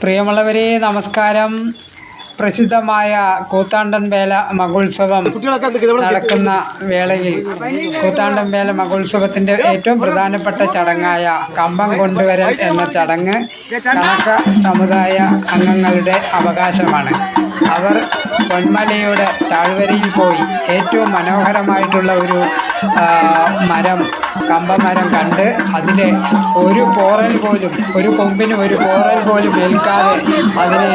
പ്രിയമുള്ളവരെ നമസ്കാരം. പ്രസിദ്ധമായ കൂത്താണ്ടൻ വേല മഹോത്സവം നടക്കുന്ന വേളയിൽ കൂത്താണ്ടൻ വേല മഹോത്സവത്തിന്റെ ഏറ്റവും പ്രധാനപ്പെട്ട ചടങ്ങായ കമ്പം കൊണ്ടുവരൽ എന്ന ചടങ്ങ് കണക്ക സമുദായ അംഗങ്ങളുടെ അവകാശമാണ്. അവർ പൊന്മലയുടെ താഴ്വരയിൽ പോയി. ഏറ്റവും മനോഹരമായിട്ടുള്ള ഒരു മരം കമ്പമരം കണ്ട് അതിലെ ഒരു പോറൽ പോലും ഒരു കൊമ്പിന് ഒരു പോറൽ പോലും ഏൽക്കാതെ അതിനെ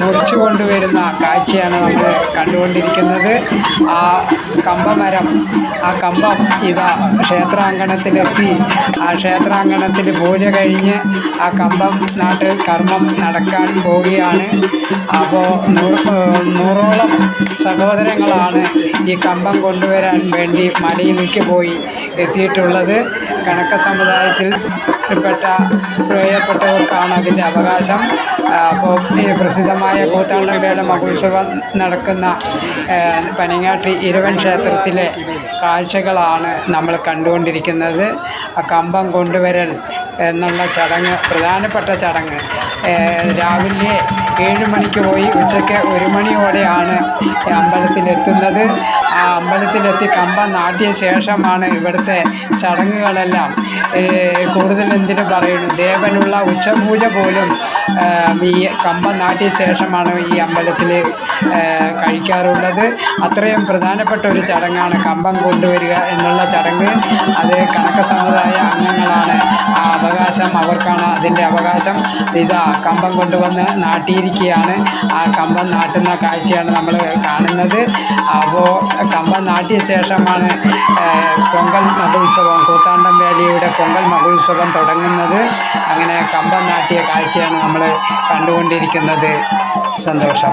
മുറിച്ചു കൊണ്ടുവരുന്ന കാഴ്ചയാണ് നമ്മൾ കണ്ടുകൊണ്ടിരിക്കുന്നത്. ആ കമ്പമരം ആ കമ്പം ഇതാ ക്ഷേത്രാങ്കണത്തിലെത്തി. ആ ക്ഷേത്രാങ്കണത്തിൽ പൂജ കഴിഞ്ഞ് ആ കമ്പം നാട്ടിൽ കർമ്മം നടക്കാൻ പോവുകയാണ്. അപ്പോൾ നൂറ് നൂറോളം സഹോദരങ്ങളാണ് ഈ കമ്പം കൊണ്ടുവരാൻ വേണ്ടി മലയിലേക്ക് പോയി എത്തിയിട്ടുള്ളത്. കണക്ക സമുദായത്തിൽ പെട്ട പ്രിയപ്പെട്ടവർക്കാണ് അതിന്റെ അവകാശം. അപ്പോൾ ഈ പ്രസിദ്ധമായ കൂത്താണ്ടവേല മഹോത്സവം നടക്കുന്ന പനങ്ങാട്ടി ഇരവൻ ക്ഷേത്രത്തിലെ കാഴ്ചകളാണ് നമ്മൾ കണ്ടുകൊണ്ടിരിക്കുന്നത്. കമ്പം കൊണ്ടുവരൽ എന്നുള്ള ചടങ്ങ് പ്രധാനപ്പെട്ട ചടങ്ങ് രാവിലെ ഏഴ് മണിക്ക് പോയി. ഉച്ചയ്ക്ക് ഒരു മണിയോടെയാണ് അമ്പലത്തിലെത്തുന്നത്. ആ അമ്പലത്തിലെത്തി കമ്പ നാട്ടിയ ശേഷമാണ് ഇവിടുത്തെ ചടങ്ങുകളെല്ലാം. കൂടുതൽ എന്തിനു പറയുന്നു? ദേവനുള്ള ഉച്ചപൂജ പോലും ഈ കമ്പ നാട്ടിയ ശേഷമാണ് ഈ അമ്പലത്തിൽ കഴിക്കാറുള്ളത്. അത്രയും പ്രധാനപ്പെട്ട ഒരു ചടങ്ങാണ് കമ്പം കൊണ്ടുവരിക എന്നുള്ള ചടങ്ങ്. അത് കണക്ക സമുദായ അംഗങ്ങളാണ് ആ അവകാശം. അവർക്കാണ് അതിന്റെ അവകാശം. ഇതാ കമ്പം കൊണ്ടുവന്ന് നാട്ടിയിരിക്കുകയാണ്. ആ കമ്പം നാട്ടുന്ന കാഴ്ചയാണ് നമ്മൾ കാണുന്നത്. അപ്പോൾ കമ്പം നാട്ടിയ ശേഷമാണ് പൊങ്കൽ മഹോത്സവം കൂത്താണ്ടം വേലിയുടെ പൊങ്കൽ മഹോത്സവം തുടങ്ങുന്നത്. അങ്ങനെ കമ്പം നാട്ടിയ കാഴ്ചയാണ് നമ്മൾ കണ്ടുകൊണ്ടിരിക്കുന്നത്. സന്തോഷം.